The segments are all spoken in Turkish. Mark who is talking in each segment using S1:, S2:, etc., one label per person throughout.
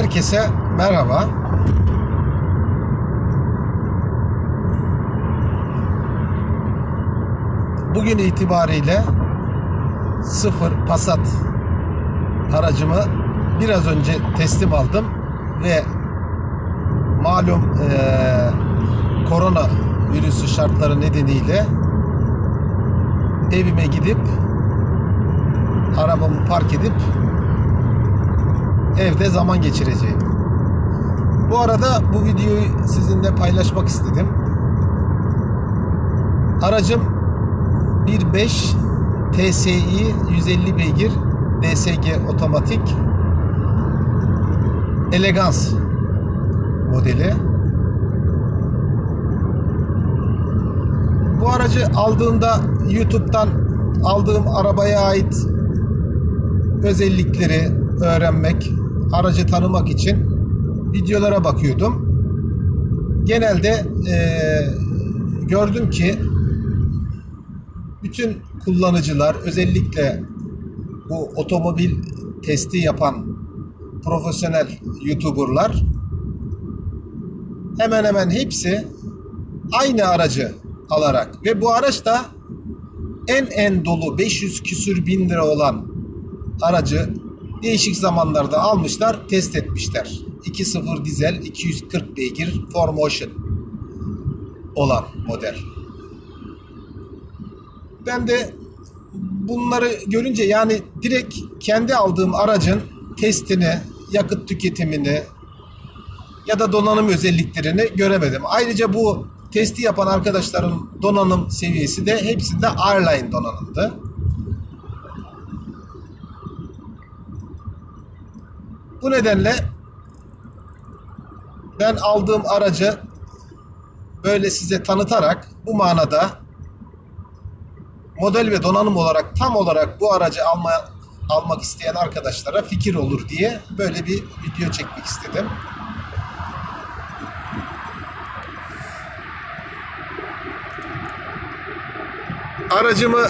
S1: Herkese merhaba. Bugün itibariyle sıfır Passat aracımı biraz önce teslim aldım ve malum eee korona virüsü şartları nedeniyle evime gidip arabamı park edip evde zaman geçireceğim. Bu arada bu videoyu sizinle paylaşmak istedim. Aracım 1.5 TSI 150 beygir DSG otomatik Elegans modeli. Bu aracı aldığımda YouTube'dan aldığım arabaya ait özellikleri öğrenmek, aracı tanımak için videolara bakıyordum. Genelde eee, gördüm ki bütün kullanıcılar özellikle bu otomobil testi yapan profesyonel YouTuber'lar hemen hemen hepsi aynı aracı alarak ve bu araç da en en dolu 500 küsür bin lira olan aracı değişik zamanlarda almışlar, test etmişler. 2.0 dizel 240 beygir 4Motion olan model. Ben de bunları görünce yani direkt kendi aldığım aracın testini, yakıt tüketimini ya da donanım özelliklerini göremedim. Ayrıca bu testi yapan arkadaşların donanım seviyesi de hepsinde Airline donanımdı. Bu nedenle ben aldığım aracı böyle size tanıtarak bu manada model ve donanım olarak tam olarak bu aracı alma, almak isteyen arkadaşlara fikir olur diye böyle bir video çekmek istedim. Aracımı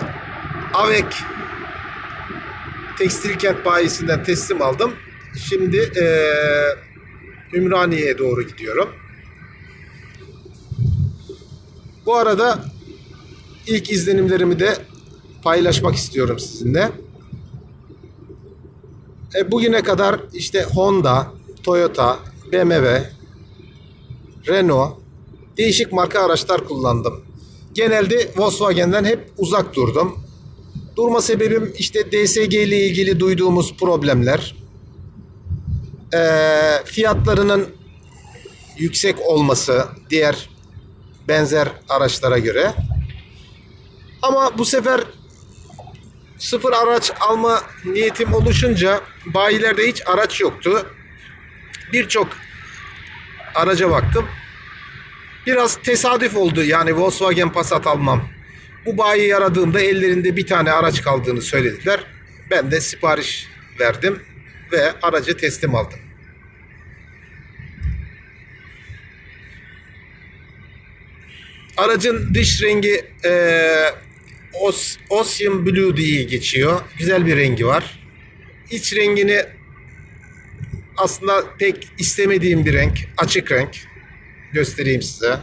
S1: Avek Tekstil Kent bayisinden teslim aldım. Şimdi eee Ümraniye'ye doğru gidiyorum. Bu arada ilk izlenimlerimi de paylaşmak istiyorum sizinle. E, bugüne kadar işte Honda, Toyota, BMW, Renault değişik marka araçlar kullandım. Genelde Volkswagen'den hep uzak durdum. Durma sebebim işte DSG ile ilgili duyduğumuz problemler. E, fiyatlarının yüksek olması diğer benzer araçlara göre. Ama bu sefer sıfır araç alma niyetim oluşunca bayilerde hiç araç yoktu. Birçok araca baktım. Biraz tesadüf oldu yani Volkswagen Passat almam. Bu bayiyi aradığımda ellerinde bir tane araç kaldığını söylediler. Ben de sipariş verdim ve aracı teslim aldım. Aracın dış rengi Os, Ocean Blue diye geçiyor. Güzel bir rengi var. İç rengini aslında pek istemediğim bir renk. Açık renk. Göstereyim size.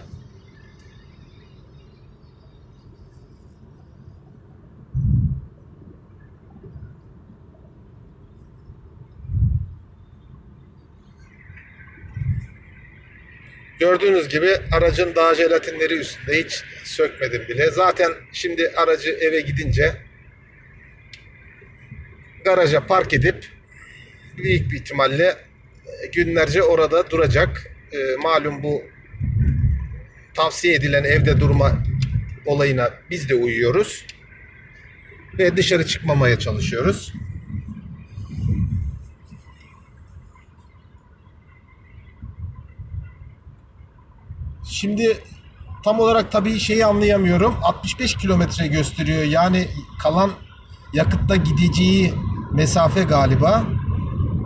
S1: Gördüğünüz gibi aracın daha jelatinleri üstünde hiç sökmedim bile. Zaten şimdi aracı eve gidince garaja park edip büyük bir ihtimalle günlerce orada duracak. Ee, malum bu tavsiye edilen evde durma olayına biz de uyuyoruz. Ve dışarı çıkmamaya çalışıyoruz. Şimdi tam olarak tabii şeyi anlayamıyorum. 65 kilometre gösteriyor. Yani kalan yakıtta gideceği mesafe galiba.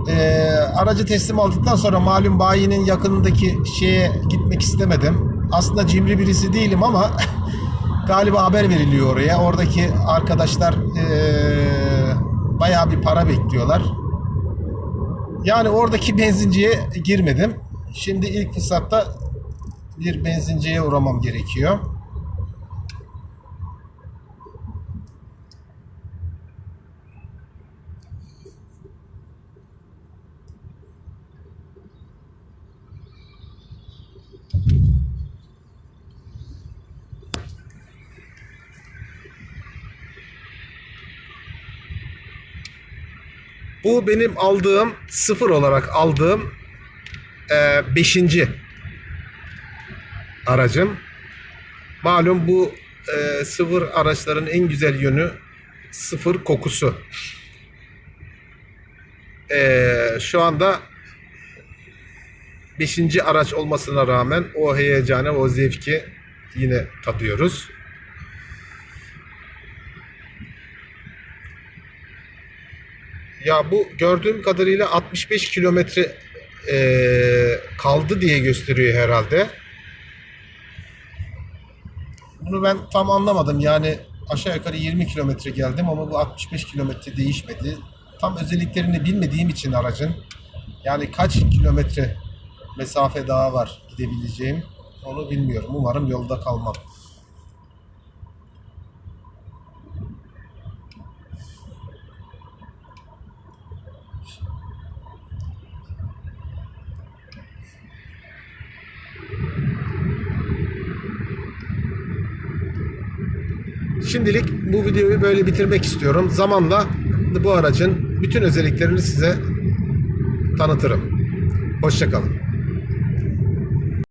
S1: Ee, aracı teslim aldıktan sonra malum bayinin yakınındaki şeye gitmek istemedim. Aslında cimri birisi değilim ama galiba haber veriliyor oraya. Oradaki arkadaşlar ee, bayağı bir para bekliyorlar. Yani oradaki benzinciye girmedim. Şimdi ilk fırsatta bir benzinciye uğramam gerekiyor. Bu benim aldığım sıfır olarak aldığım e, beşinci aracım. Malum bu e, sıfır araçların en güzel yönü sıfır kokusu. E, şu anda beşinci araç olmasına rağmen o heyecanı, o zevki yine tadıyoruz. Ya bu gördüğüm kadarıyla 65 kilometre eee, kaldı diye gösteriyor herhalde. Bunu ben tam anlamadım. Yani aşağı yukarı 20 kilometre geldim ama bu 65 kilometre değişmedi. Tam özelliklerini bilmediğim için aracın yani kaç kilometre mesafe daha var gidebileceğim onu bilmiyorum. Umarım yolda kalmam. Şimdilik bu videoyu böyle bitirmek istiyorum. Zamanla bu aracın bütün özelliklerini size tanıtırım. Hoşçakalın.